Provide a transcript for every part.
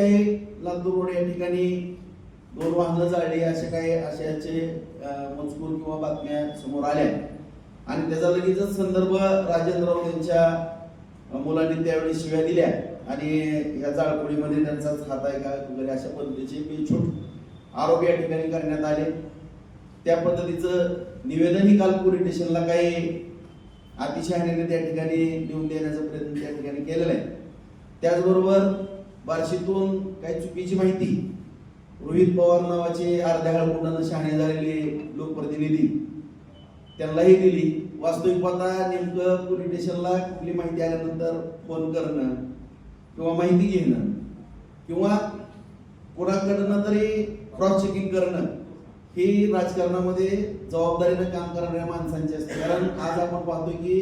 काही लातूर रोड या ठिकाणी दोन वाहनं जाळली असे काही अशाचे अं, मजकूर किंवा बातम्या समोर आल्या. आणि त्याचा लगेचच संदर्भ राजेंद्र राऊत यांच्या मुलांनी त्यावेळी शिव्या दिल्या. आणि या जाळपोळीमध्ये त्यांचाच हात आहे का वगैरे अशा पद्धतीचे बेछूट आरोप या ठिकाणी करण्यात आले. त्या पद्धतीचं निवेदनही काल पोलीस स्टेशनला काही अतिशहाण्याने त्या ठिकाणी लिहून देण्याचा प्रयत्न त्या ठिकाणी केलेला आहे. त्याचबरोबर बार्शीतून काही चुकीची माहिती. रोहित पवार नावाचे अर्ध्या हळकुंडानं शहाणे झालेले लोकप्रतिनिधी. त्यांनाही दिली. वास्तविक पाहता नेमकं पोलीस स्टेशनला कुठली माहिती आल्यानंतर फोन करणं किंवा माहिती घेणं किंवा कोणाकडनं तरी क्रॉस चेकिंग करणं ही राजकारणामध्ये जबाबदारीनं काम करणाऱ्या माणसांची असते. कारण आज आपण पाहतो की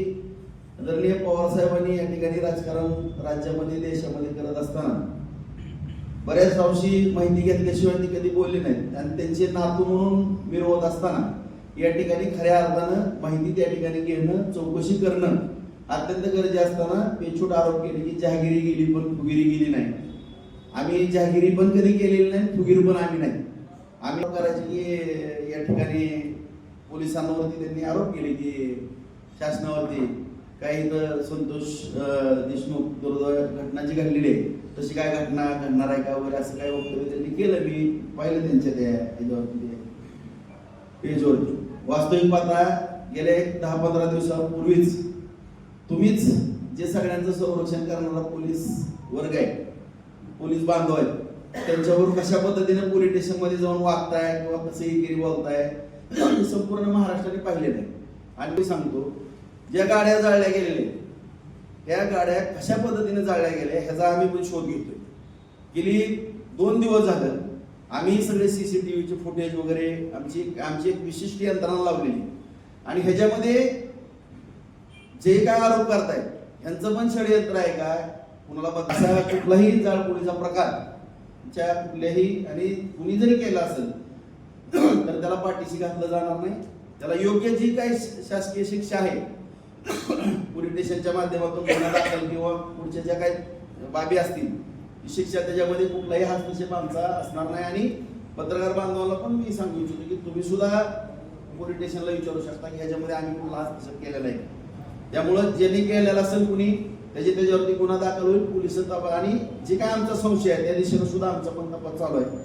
आदरणीय पवार साहेबांनी या ठिकाणी राजकारण राज्यामध्ये देशामध्ये करत असताना बऱ्याच अंशी माहिती घेतल्याशिवाय ती कधी बोलली नाहीत आणि त्यांचे नातू म्हणून मिरवत असताना या ठिकाणी खऱ्या अर्थानं माहिती त्या ठिकाणी घेणं चौकशी करणं अत्यंत गरजे असताना बेछूट आरोप केले की जहागिरी गेली पण फुगिरी गेली नाही. आम्ही जहागिरी पण कधी केलेली नाही फुगिरी पण आम्ही नाही. आम्ही करायचे की या ठिकाणी पोलिसांवरती त्यांनी आरोप केले की शासनावरती काही तर संतोष देशमुख दुर्दैव घटना जी घडलेली आहे. तशी काय घटना घडणार आहे का वगैरे असं काय वक्तव्य त्यांनी केलं मी पाहिलं त्यांच्या त्या पेजवरती वास्तविक पाहता गेल्या एक दहा पंधरा दिवसापूर्वीच. तुम्हीच जे सगळ्यांचं संरक्षण करणारा पोलीस वर्ग आहे पोलीस बांधव आहेत त्यांच्यावर कशा पद्धतीने पोलीस स्टेशनमध्ये जाऊन वागताय किंवा कसं गिरी बोलताय संपूर्ण महाराष्ट्राने पाहिले नाही आणि मी सांगतो ज्या गाड्या जाळल्या गेलेल्या त्या गाड्या कशा पद्धतीने जाळल्या गेल्या ह्याचा आम्ही पण शोध घेतोय. गेली दोन दिवस झालं आम्ही सगळे सीसीटीव्हीचे फुटेज वगैरे आमची आमची एक विशिष्ट यंत्रणा लावलेली. आणि ह्याच्यामध्ये जे काय आरोप करतायत ह्यांचं पण षडयंत्र आहे का? कुणाला बघ- असा कुठलाही जाळपोळीचा प्रकार च्या कुठल्याही आणि कुणी जरी केला असेल तर त्याला पाठीशी घातलं जाणार नाही. त्याला योग्य जी काही शासकीय शिक्षा आहे पोलीस स्टेशनच्या माध्यमातून गुन्हा दाखल किंवा पुढच्या ज्या काही बाबी असतील शिक्षा त्याच्यामध्ये कुठलाही हस्तक्षेप आमचा असणार नाही. आणि पत्रकार बांधवाला पण मी सांगू इच्छितो की तुम्ही सुद्धा पोलीस स्टेशनला विचारू शकता की ह्याच्यामध्ये आम्ही कुठला हस्तक्षेप केलेला आहे. त्यामुळं ज्यांनी केलेला असेल कुणी त्याचे त्याच्यावरती गुन्हा दाखल होईल पोलीस तपास आणि जे काय आमचा संशय आहे त्या दिशेनं सुद्धा आमचा पण तपास चालू आहे.